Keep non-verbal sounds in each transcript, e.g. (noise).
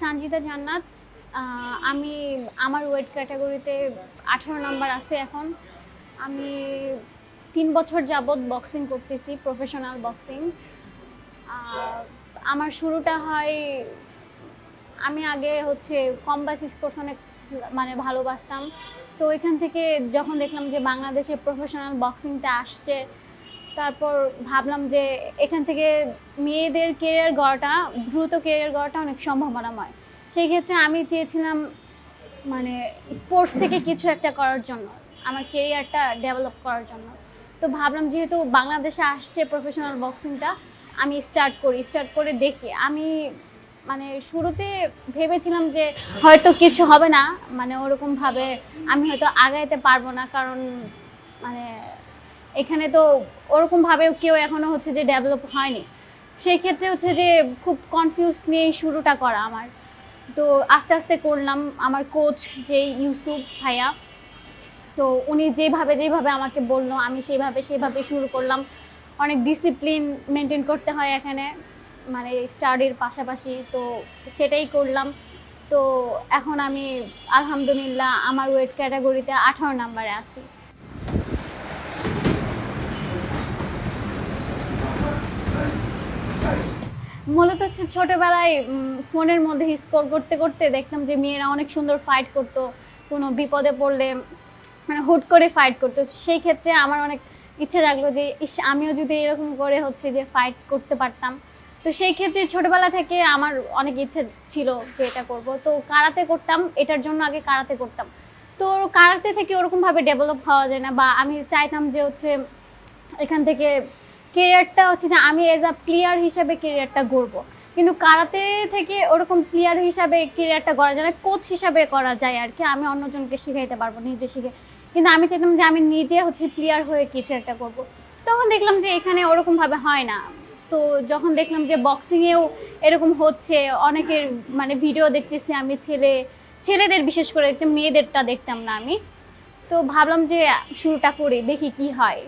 সানজিদা জান্নাত আমি আমার ওয়েট ক্যাটাগরিতে আঠারো নাম্বার আছে এখন। আমি তিন বছর যাবৎ বক্সিং করতেছি প্রফেশনাল বক্সিং আমার শুরুটা হয়, আমি আগে হচ্ছে কম্বাস স্পোর্টস অনেক মানে ভালোবাসতাম। তো এখান থেকে যখন দেখলাম যে বাংলাদেশে প্রফেশনাল বক্সিংটা আসছে তারপর ভাবলাম যে এখান থেকে মেয়েদের কেরিয়ার গড়াটা, দ্রুত কেরিয়ার গড়াটা অনেক সম্ভাবনাময় সেই ক্ষেত্রে আমি চেয়েছিলাম মানে স্পোর্টস থেকে কিছু একটা করার জন্য, আমার কেরিয়ারটা ডেভেলপ করার জন্য। তো ভাবলাম যেহেতু বাংলাদেশে আসছে প্রফেশনাল বক্সিংটা আমি স্টার্ট করি স্টার্ট করে দেখি। আমি মানে শুরুতে ভেবেছিলাম যে হয়তো কিছু হবে না মানে ওরকমভাবে আমি হয়তো আগাইতে পারব না, কারণ মানে এখানে তো ওরকমভাবে কেউ এখনও হচ্ছে যে ডেভেলপ হয়নি। সেই ক্ষেত্রে হচ্ছে যে খুব কনফিউজ নিয়েই শুরুটা করা আমার। তো আস্তে আস্তে করলাম আমার কোচ যে ইউসুফ ভাইয়া। তো উনি যেভাবে যেভাবে আমাকে বলল, আমি সেইভাবে সেইভাবে শুরু করলাম। অনেক ডিসিপ্লিন মেনটেন করতে হয় এখানে মানে স্টাডির পাশাপাশি। তো সেটাই করলাম। তো এখন আমি আলহামদুলিল্লাহ আমার ওয়েট ক্যাটাগরিতে আঠারো নাম্বারে আছি। মূলত হচ্ছে ছোটবেলায় ফোনের মধ্যে স্কোর করতে করতে দেখতাম যে মেয়েরা অনেক সুন্দর ফাইট করতো, কোনো বিপদে পড়লে মানে হুট করে ফাইট করতো। সেই ক্ষেত্রে আমার অনেক ইচ্ছে জাগলো যে, ইস, আমিও যদি এরকম করে হচ্ছে যে ফাইট করতে পারতাম। তো সেই ক্ষেত্রে ছোটবেলা থেকে আমার অনেক ইচ্ছে ছিল যে এটা করব। তো কারাতে করতাম, এটার জন্য আগে কারাতে করতাম। তো কারাতে থেকে ওরকমভাবে ডেভেলপ হওয়া যায় না বা আমি চাইতাম যে হচ্ছে এখান থেকে কেরিয়ারটা হচ্ছে যে আমি এজ আ প্লেয়ার হিসাবে কেরিয়ারটা গড়বো। কিন্তু কারাতে থেকে ওরকম প্লেয়ার হিসাবে কেরিয়ারটা গড়া যায় না কোচ হিসাবে করা যায় আর কি আমি অন্যজনকে শিখাইতে পারব, নিজে শিখে। কিন্তু আমি চাইতাম যে আমি নিজে হচ্ছে প্লেয়ার হয়ে কিছু একটা করব তখন দেখলাম যে এখানে ওরকমভাবে হয় না। তো যখন দেখলাম যে বক্সিংয়েও এরকম হচ্ছে, অনেকের মানে ভিডিও দেখতেছি আমি, ছেলে, ছেলেদের বিশেষ করে মেয়েদেরটা দেখতাম না আমি। তো ভাবলাম যে শুরুটা করি, দেখি কি হয়।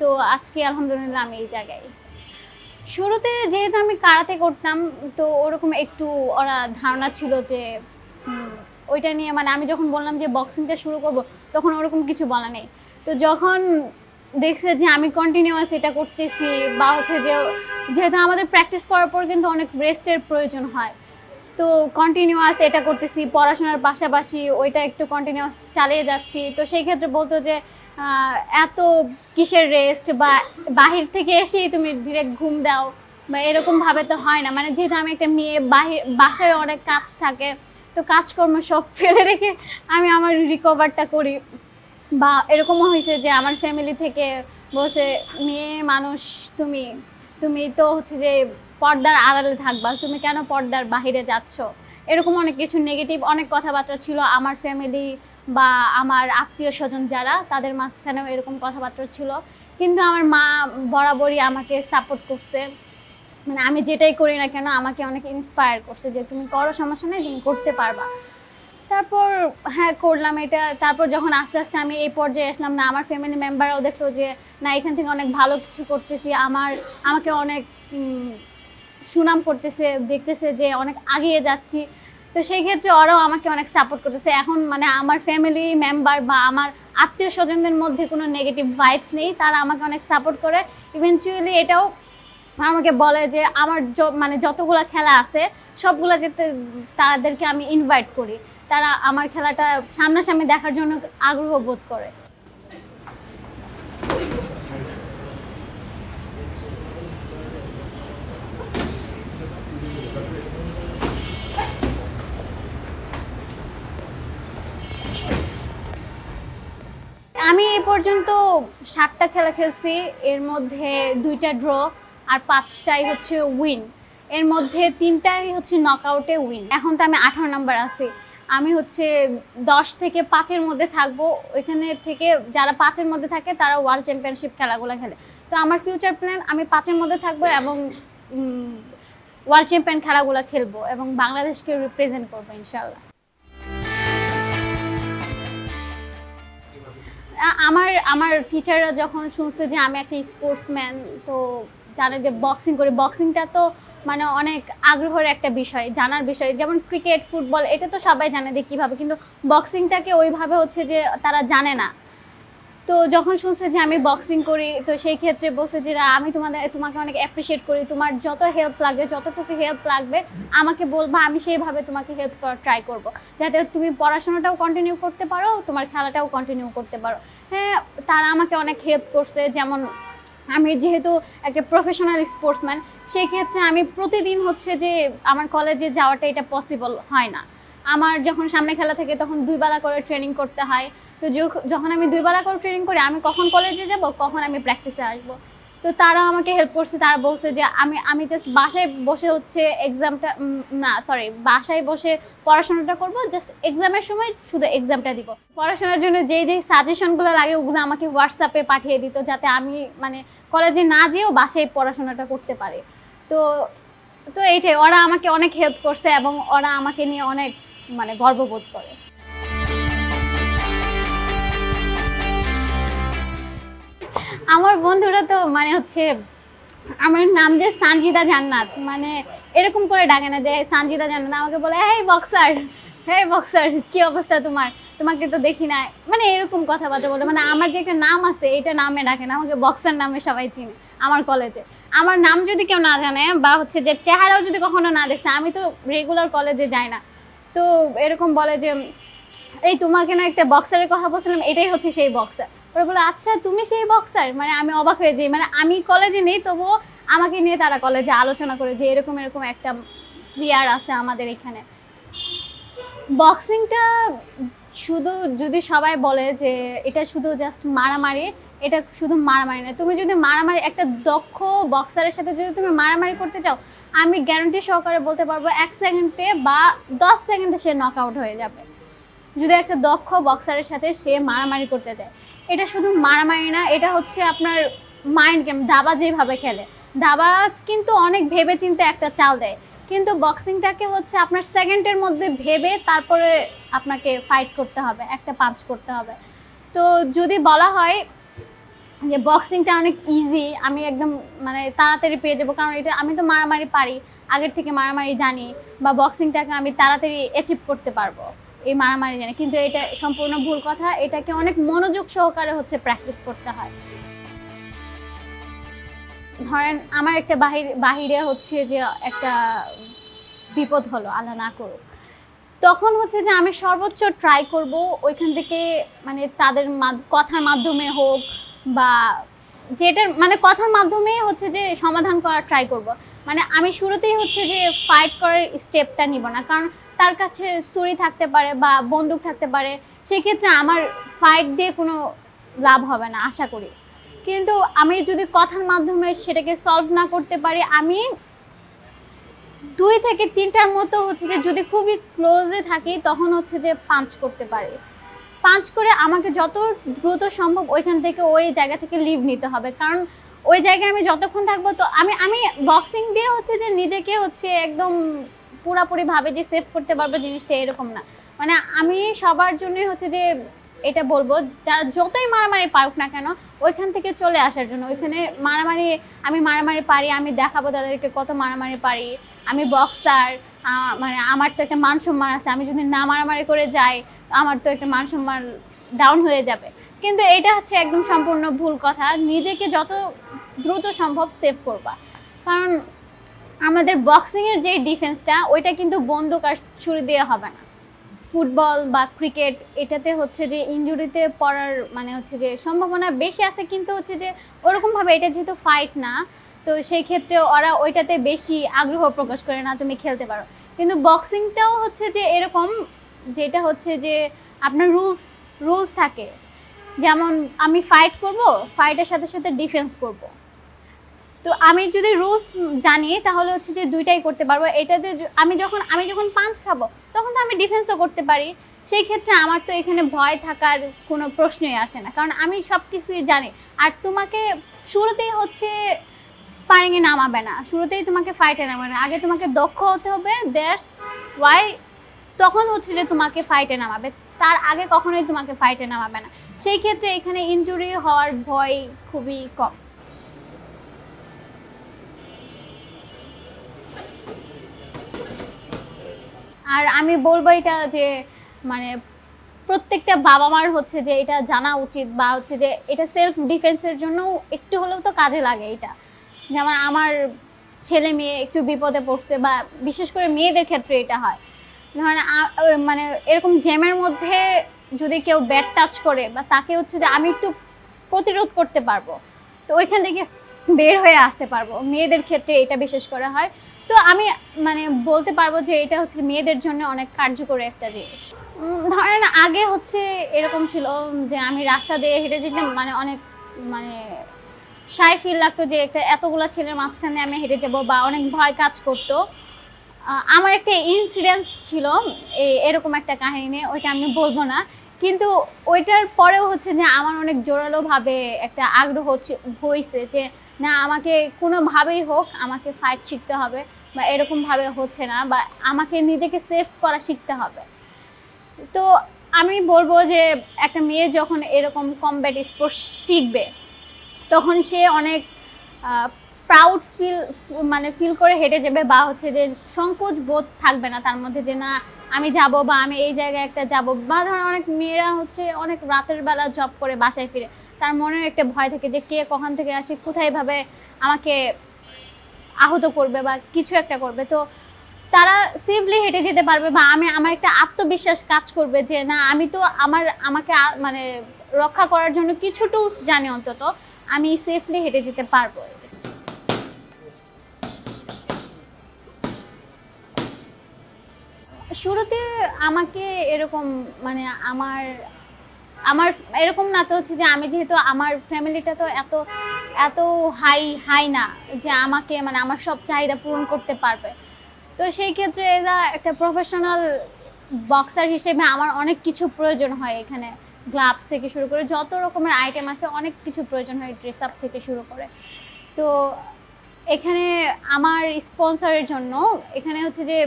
তো আজকে আলহামদুলিল্লাহ আমি এই জায়গায়। শুরুতে যেহেতু আমি কারাতে করতাম, তো ওরকম একটু ওরা ধারণা ছিল যে ওইটা নিয়ে মানে আমি যখন বললাম যে বক্সিংটা শুরু করব, তখন ওরকম কিছু বলা নেই। তো যখন দেখছে যে আমি কন্টিনিউয়াস এটা করতেছি বা হচ্ছে যে, যেহেতু আমাদের প্র্যাকটিস করার পর কিন্তু অনেক রেস্টের প্রয়োজন হয়। তো কন্টিনিউয়াস এটা করতেছি, পড়াশোনার পাশাপাশি ওইটা একটু কন্টিনিউয়াস চালিয়ে যাচ্ছি। তো সেই ক্ষেত্রে বলতো যে এত কিসের রেস্ট বা বাহির থেকে এসেই তুমি ডিরেক্ট ঘুম দাও বা এরকম ভাবে তো হয় না। মানে যেহেতু আমি একটা মেয়ে, বাহির, বাসায় অনেক কাজ থাকে, তো কাজকর্ম সব (laughs) ফেলে রেখে আমি আমার রিকভারটা করি। বা এরকমও হয়েছে যে আমার ফ্যামিলি থেকে বসে মেয়ে মানুষ তুমি তুমি তো হচ্ছে যে পর্দার আড়ালে থাকবা, তুমি কেন পর্দার বাহিরে যাচ্ছ? এরকম অনেক কিছু নেগেটিভ অনেক কথাবার্তা ছিল। আমার ফ্যামিলি বা আমার আত্মীয় স্বজন যারা, তাদের মাঝখানেও এরকম কথাবার্তা ছিল। কিন্তু আমার মা বরাবরই আমাকে সাপোর্ট করছে। মানে আমি যেটাই করি না কেন, আমাকে অনেক ইন্সপায়ার করছে যে, তুমি করো, সমস্যা নেই, তুমি করতে পারবা। তারপর হ্যাঁ করলাম এটা। তারপর যখন আস্তে আস্তে আমি এই পর্যায়ে আসলাম না, আমার ফ্যামিলি মেম্বাররাও দেখল যে, না, এখান থেকে অনেক ভালো কিছু করতেছি। আমার, আমাকে অনেক সুনাম করতেছে, দেখতেছে যে, অনেক আগিয়ে যাচ্ছি। তো সেই ক্ষেত্রে ওরাও আমাকে অনেক সাপোর্ট করতেছে। এখন মানে আমার ফ্যামিলি মেম্বার বা আমার আত্মীয় স্বজনদের মধ্যে কোনো নেগেটিভ ভাইবস নেই, তারা আমাকে অনেক সাপোর্ট করে। ইভেনচুয়ালি এটাও আমাকে বলে যে আমার মানে যতগুলো খেলা আছে, সবগুলো যেতে তাদেরকে আমি ইনভাইট করি। তারা আমার খেলাটা সামনাসামনি দেখার জন্য আগ্রহ বোধ করে আমি এই পর্যন্ত সাতটা খেলা খেলছি, এর মধ্যে দুইটা ড্র আর পাঁচটাই হচ্ছে উইন এর মধ্যে তিনটাই হচ্ছে নকআউটে উইন এখন তো আমি আঠারো নাম্বার আছি। আমি হচ্ছে দশ থেকে পাঁচের মধ্যে থাকব। ওইখানে থেকে যারা পাঁচের মধ্যে থাকে, তারা ওয়ার্ল্ড চ্যাম্পিয়নশিপ খেলাগুলো খেলে। তো আমার ফিউচার প্ল্যান আমি পাঁচের মধ্যে থাকব এবং ওয়ার্ল্ড চ্যাম্পিয়ন খেলাগুলো খেলব এবং বাংলাদেশকে রিপ্রেজেন্ট করব ইনশাল্লাহ আমার আমার টিচাররা যখন শুনছে যে আমি একটা স্পোর্টসম্যান তো জানে যে বক্সিং করে বক্সিংটা তো মানে অনেক আগ্রহের একটা বিষয়, জানার বিষয়। যেমন ক্রিকেট ফুটবল এটা তো সবাই জানে যে কীভাবে, কিন্তু বক্সিংটাকে ওইভাবে হচ্ছে যে তারা জানে না। তো যখন শুনছে যে আমি বক্সিং করি, তো সেই ক্ষেত্রে বলছে যে আমি তোমাদের, তোমাকে অনেক অ্যাপ্রিসিয়েট করি। তোমার যত হেল্প লাগবে, যতটুকু হেল্প লাগবে, আমাকে বলবা, আমি সেইভাবে তোমাকে হেল্প করার ট্রাই করব। যাতে তুমি পড়াশোনাটাও কন্টিনিউ করতে পারো, তোমার খেলাটাও কন্টিনিউ করতে পারো। হ্যাঁ তারা আমাকে অনেক হেল্প করছে। যেমন, আমি যেহেতু একটা প্রফেশনাল স্পোর্টসম্যান সেই ক্ষেত্রে আমি প্রতিদিন হচ্ছে যে, আমার কলেজে যাওয়াটা এটা পসিবল হয় না। আমার যখন সামনে খেলা থাকে তখন দুই বেলা করে ট্রেনিং করতে হয়। তো যখন আমি দুই বেলা করে ট্রেনিং করি, আমি কখন কলেজে যাব, কখন আমি প্র্যাকটিসে আসব। তো তারা আমাকে হেল্প করছে, তারা বলছে যে, আমি আমি জাস্ট বাসায় বসে হচ্ছে এক্সামটা না সরি বাসায় বসে পড়াশোনাটা করব জাস্ট এক্সামের সময় শুধু এক্সামটা দিব। পড়াশোনার জন্য যেই যেই সাজেশনগুলো লাগে, ওগুলো আমাকে হোয়াটসঅ্যাপে পাঠিয়ে দিত, যাতে আমি মানে কলেজে না যেয়েও বাসায় পড়াশোনাটা করতে পারি। তো তো এইটাই, ওরা আমাকে অনেক হেল্প করছে এবং ওরা আমাকে নিয়ে অনেক মানে গর্ববোধ করে। আমার বন্ধুরা তো মানে হচ্ছে, আমার নাম যে সানজিদা জান্নাত মানে এরকম করে ডাকে না যে সানজিদা জান্নাত, আমাকে বলে হ্যাঁ বক্সার হ্যাঁ বক্সার, কি অবস্থা তোমার? তোমাকে তো দেখি না। মানে এরকম কথাবার্তা বলে। মানে আমার যে একটা নাম আছে এটা নামে ডাকে না, আমাকে বক্সার নামে সবাই চিনে, আমার কলেজে আমার নাম যদি কেউ না জানে বা হচ্ছে যে চেহারাও যদি কখনো না দেখছে, আমি তো রেগুলার কলেজে যাই না। তো এরকম বলে যে, এই তোমাকে না একটা বক্সারের কথা বলছিলাম, এটাই হচ্ছে সেই বক্সার ওরা বলে আচ্ছা তুমি সেই বক্সার মানে আমি অবাক হয়ে যাই। মানে আমি কলেজে নেই, তবুও আমাকে নিয়ে তারা কলেজে আলোচনা করে যে, এরকম এরকম একটা প্লেয়ার আছে আমাদের এখানে। বক্সিংটা শুধু যদি সবাই বলে যে, এটা শুধু জাস্ট মারামারি, এটা শুধু মারামারি না তুমি যদি মারামারি, একটা দক্ষ বক্সারের সাথে যদি তুমি মারামারি করতে চাও আমি গ্যারান্টি সহকারে বলতে পারব, এক সেকেন্ডে বা দশ সেকেন্ডে সে নক আউট হয়ে যাবে। যদি একটা দক্ষ বক্সারের সাথে সে মারামারি করতে চায় এটা শুধু মারামারি না, এটা হচ্ছে আপনার মাইন্ড গেম দাবা যেভাবে খেলে। দাবা কিন্তু অনেক ভেবে চিন্তে একটা চাল দেয়। কিন্তু বক্সিংটাকে হচ্ছে আপনার সেকেন্ডের মধ্যে ভেবে তারপরে আপনাকে ফাইট করতে হবে, একটা পাঞ্চ করতে হবে। তো যদি বলা হয় যে বক্সিংটা অনেক ইজি আমি একদম মানে তাড়াতাড়ি পেয়ে যাব, কারণ এটা আমি তো মারামারি পারি, আগের থেকে মারামারি জানি বা বক্সিংটাকে আমি তাড়াতাড়ি অ্যাচিভ করতে পারব, এই মারামারি জানি। কিন্তু এটা সম্পূর্ণ ভুল কথা, এটাকে অনেক মনোযোগ সহকারে হচ্ছে প্র্যাকটিস করতে হয়। ধরেন, আমার একটা বাহির, বাহিরে হচ্ছে যে একটা বিপদ হলো, আল্লাহ না করুক। তখন হচ্ছে যে আমি সর্বোচ্চ ট্রাই করব, ওইখান থেকে মানে তাদের কথার মাধ্যমে হোক বা যেটার মানে কথার মাধ্যমে হচ্ছে যে সমাধান করার ট্রাই করব। মানে আমি শুরুতেই হচ্ছে যে ফাইট করার স্টেপটা নিব না। কারণ তার কাছে ছুরি থাকতে পারে বা বন্দুক থাকতে পারে, সেক্ষেত্রে আমার ফাইট দিয়ে কোনো লাভ হবে না, আশা করি। কিন্তু আমি যদি কথার মাধ্যমে সেটাকে সলভ না করতে পারি, আমি দুই থেকে তিনটার মতো হচ্ছে যে যদি খুবই ক্লোজে থাকি, তখন হচ্ছে যে পাঞ্চ করতে পারি। পাঞ্চ করে আমাকে যত দ্রুত সম্ভব ওইখান থেকে ওই জায়গা থেকে লিভ নিতে হবে। কারণ ওই জায়গায় আমি যতক্ষণ থাকব তো আমি আমি বক্সিং দিয়ে হচ্ছে যে নিজেকে হচ্ছে একদম পুরাপুরি ভাবে যে সেভ করতে পারব জিনিসটা এরকম না। মানে আমি সবার জন্যই হচ্ছে যে এটা বলব, যারা যতই মারামারি পারুক না কেন, ওইখান থেকে চলে আসার জন্য। ওইখানে মারামারি, আমি মারামারি পারি, আমি দেখাবো তাদেরকে কত মারামারি পারি। আমি বক্সার মানে আমার তো একটা মান সম্মান আছে, আমি যদি না মারামারি করে যাই আমার তো একটা মান সম্মান ডাউন হয়ে যাবে। কিন্তু এটা হচ্ছে একদম সম্পূর্ণ ভুল কথা। নিজেকে যত দ্রুত সম্ভব সেভ করবা। কারণ আমাদের বক্সিংয়ের যে ডিফেন্সটা ওইটা কিন্তু বন্দুক আর ছুরি দিয়ে হবে না। ফুটবল বা ক্রিকেট এটাতে হচ্ছে যে ইনজুরিতে পড়ার মানে হচ্ছে যে সম্ভাবনা বেশি আছে। কিন্তু হচ্ছে যে ওরকমভাবে এটা যেহেতু ফাইট না, তো সেই ক্ষেত্রে ওরা ওইটাতে বেশি আগ্রহ প্রকাশ করে না তুমি খেলতে পারো। কিন্তু বক্সিংটাও হচ্ছে যে এরকম যেটা হচ্ছে যে আপনার রুলস রুলস থাকে। যেমন আমি ফাইট করব ফাইটের সাথে সাথে ডিফেন্স করব। তো আমি যদি রুলস জানি তাহলে হচ্ছে যে দুইটাই করতে পারব। এটাতে আমি যখন আমি যখন পাঞ্চ খাব, তখন তো আমি ডিফেন্সও করতে পারি। সেই ক্ষেত্রে আমার তো এখানে ভয় থাকার কোনো প্রশ্নই আসে না। কারণ আমি সব কিছুই জানি। আর তোমাকে শুরুতেই হচ্ছে স্পারিংয়ে নামাবে না। শুরুতেই তোমাকে ফাইটে নামাবে না। আগে তোমাকে দক্ষ হতে হবে। দ্যাটস ওয়াই তখন হচ্ছে যে তোমাকে ফাইটে নামাবে। তার আগে কখনোই তোমাকে ফাইটে নামাবে না। সেই ক্ষেত্রে এখানে ইনজুরি হওয়ার ভয় খুবই কম। আর আমি বলব এটা যে মানে প্রত্যেকটা বাবা মার হচ্ছে যে এটা জানা উচিত বা হচ্ছে যে এটা সেলফ ডিফেন্সের জন্য একটু হলেও তো কাজে লাগে এটা। যেমন আমার ছেলে মেয়ে একটু বিপদে পড়ছে বা বিশেষ করে মেয়েদের ক্ষেত্রে এটা হয়। ধরেন মানে এরকম জ্যামের মধ্যে যদি কেউ ব্যাট টাচ করে বা তাকে হচ্ছে যে আমি একটু প্রতিরোধ করতে পারব, তো ওইখান থেকে বের হয়ে আসতে পারব। মেয়েদের ক্ষেত্রে এটা বিশেষ করে হয়। তো আমি মানে বলতে পারব যে এটা হচ্ছে মেয়েদের জন্য অনেক কার্যকরী একটা জিনিস। ধরেন আগে হচ্ছে এরকম ছিল যে আমি রাস্তা দিয়ে হেঁটে যেতাম মানে অনেক মানে সাই ফিল লাগতো যে একটা এতগুলো ছেলের মাঝখানে আমি হেঁটে যাব বা অনেক ভয় কাজ করতো। আমার একটা ইনসিডেন্স ছিল এরকম একটা কাহিনী নিয়ে ওইটা আমি বলব না। কিন্তু ওইটার পরেও হচ্ছে যে আমার অনেক জোরালোভাবে একটা আগ্রহ হয়েছে যে না, আমাকে কোনোভাবেই হোক আমাকে ফাইট শিখতে হবে বা এরকমভাবে হচ্ছে না বা আমাকে নিজেকে সেফ করা শিখতে হবে। তো আমি বলব যে একটা মেয়ে যখন এরকম কমব্যাট স্পোর্টস শিখবে, তখন সে অনেক প্রাউড ফিল মানে ফিল করে হেঁটে যাবে বা হচ্ছে যে সংকোচ বোধ থাকবে না তার মধ্যে যে না, আমি যাব বা আমি এই জায়গায় একটা যাব বা ধরো অনেক মেয়েরা হচ্ছে অনেক রাতের বেলা জব করে বাসায় ফিরে, তার মনের একটা ভয় থাকে যে কে কখন থেকে আসে, কোথায় ভাবে আমাকে আহত করবে বা কিছু একটা করবে। তো তারা সেফলি হেঁটে যেতে পারবে বা আমি, আমার একটা আত্মবিশ্বাস কাজ করবে যে না, আমি তো আমার, আমাকে মানে রক্ষা করার জন্য কিছু টুলস জানি অন্তত, আমি সেফলি হেঁটে যেতে পারব। শুরুতে আমাকে এরকম মানে আমার আমার এরকম না তো হচ্ছে যে আমি যেহেতু আমার ফ্যামিলিটা তো এত এত হাই হাই না যে আমাকে মানে আমার সব চাহিদা পূরণ করতে পারবে। তো সেই ক্ষেত্রে এরা একটা প্রফেশনাল বক্সার হিসেবে আমার অনেক কিছু প্রয়োজন হয় এখানে। গ্লাভস থেকে শুরু করে যত রকমের আইটেম আছে অনেক কিছু প্রয়োজন হয় ড্রেস আপ থেকে শুরু করে। তো এখানে আমার স্পন্সরের জন্য এখানে হচ্ছে যে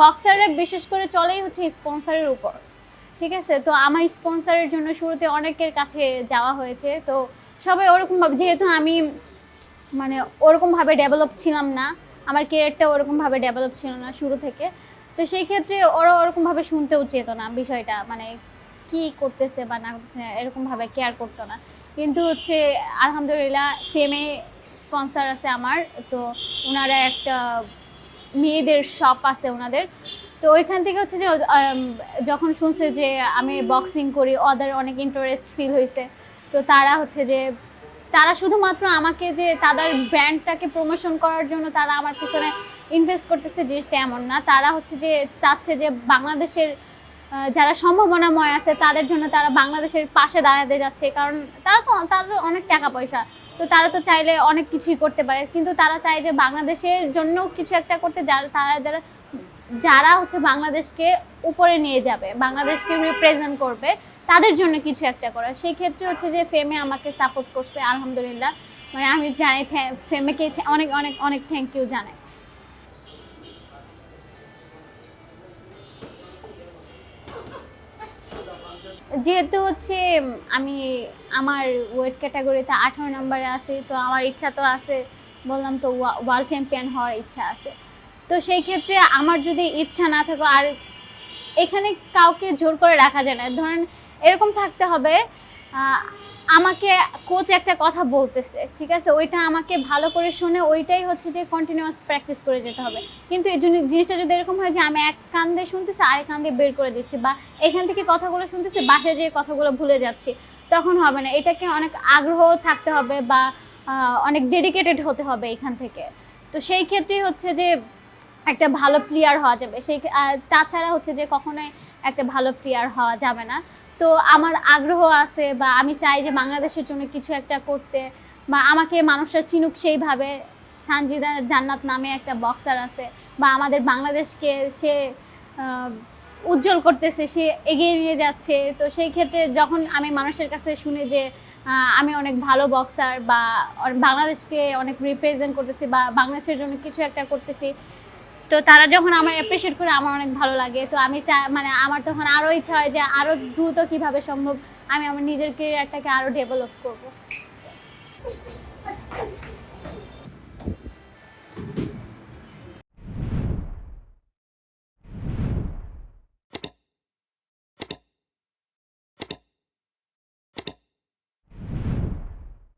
বক্সাররা বিশেষ করে চলেই হচ্ছে স্পন্সরের উপর। ঠিক আছে? তো আমার স্পন্সরের জন্য শুরুতে অনেকের কাছে যাওয়া হয়েছে। তো সবাই ওরকমভাবে যেহেতু আমি মানে ওরকমভাবে ডেভেলপ ছিলাম না, আমার কেরিয়ারটা ওরকমভাবে ডেভেলপ ছিল না শুরু থেকে, তো সেই ক্ষেত্রে ওরা ওরকমভাবে শুনতেও চেত না বিষয়টা মানে কি করতেছে বা না করতেছে এরকমভাবে কেয়ার করতো না। কিন্তু হচ্ছে, আলহামদুলিল্লাহ ফেমে স্পন্সর আছে আমার, তো ওনারা একটা মেয়েদের শপ আছে ওনাদের। তো ওইখান থেকে হচ্ছে যে যখন শুনছে যে আমি বক্সিং করি ওদের অনেক ইন্টারেস্ট ফিল হয়েছে তো তারা হচ্ছে যে, তারা শুধুমাত্র আমাকে যে তাদের ব্র্যান্ডটাকে প্রমোশন করার জন্য তারা আমার পিছনে ইনভেস্ট করতেছে জিনিসটা এমন না। তারা হচ্ছে যে, চাচ্ছে যে বাংলাদেশের যারা সম্ভাবনাময় আছে তাদের জন্য তারা বাংলাদেশের পাশে দাঁড়াতে যাচ্ছে। কারণ তারা তো তারা তো অনেক টাকা পয়সা। তো তারা তো চাইলে অনেক কিছুই করতে পারে। কিন্তু তারা চায় যে বাংলাদেশের জন্য কিছু একটা করতে, যারা, তারা যারা যারা হচ্ছে বাংলাদেশকে উপরে নিয়ে যাবে, বাংলাদেশকে রিপ্রেজেন্ট করবে, তাদের জন্য কিছু একটা করা। সেই ক্ষেত্রে হচ্ছে যে ফেমে আমাকে সাপোর্ট করছে, আলহামদুলিল্লাহ। মানে আমি জানি ফেমেকে অনেক অনেক অনেক থ্যাংক ইউ জানাই। যেহেতু হচ্ছে আমি আমার ওয়েট ক্যাটাগরিতে আঠারো নম্বরে আছি, তো আমার ইচ্ছা তো আছে, বললাম তো ওয়ার্ল্ড চ্যাম্পিয়ন হওয়ার ইচ্ছা আছে। তো সেই ক্ষেত্রে আমার যদি ইচ্ছা না থাকে, আর এখানে কাউকে জোর করে রাখা যায় না। ধরেন এরকম থাকতে হবে আমাকে কোচ একটা কথা বলতেছে, ঠিক আছে? ওইটা আমাকে ভালো করে শুনে, ওইটাই হচ্ছে যে কন্টিনিউয়াস প্র্যাকটিস করে যেতে হবে। কিন্তু এই জন্য জিনিসটা যদি এরকম হয় যে আমি এক কান দিয়ে শুনতেছি, আরেক কান দিয়ে বের করে দিচ্ছি, বা এখান থেকে কথাগুলো শুনতেছি, বাসায় যেয়ে কথাগুলো ভুলে যাচ্ছি, তখন হবে না। এটাকে অনেক আগ্রহ থাকতে হবে বা অনেক ডেডিকেটেড হতে হবে এখান থেকে। তো সেই ক্ষেত্রে হচ্ছে যে একটা ভালো প্লেয়ার হওয়া যাবে। সেই তাছাড়া হচ্ছে যে কখনোই একটা ভালো প্লেয়ার হওয়া যাবে না। তো আমার আগ্রহ আছে বা আমি চাই যে বাংলাদেশের জন্য কিছু একটা করতে বা আমাকে মানুষরা চিনুক সেইভাবে। সানজিদা জান্নাত নামে একটা বক্সার আছে বা আমাদের বাংলাদেশকে সে উজ্জ্বল করতেছে, সে এগিয়ে নিয়ে যাচ্ছে। তো সেই ক্ষেত্রে যখন আমি মানুষের কাছে শুনি যে আমি অনেক ভালো বক্সার বা বাংলাদেশকে অনেক রিপ্রেজেন্ট করতেছি বা বাংলাদেশের জন্য কিছু একটা করতেছি তো তারা যখন আমার অ্যাপ্রিসিয়েট করে আমার অনেক ভালো লাগে। তো আমি চাই মানে আমার তখন আরও ইচ্ছা হয় যে আরও দ্রুত কীভাবে সম্ভব আমি আমার নিজের কেরিয়ারটাকে আরও ডেভেলপ করব।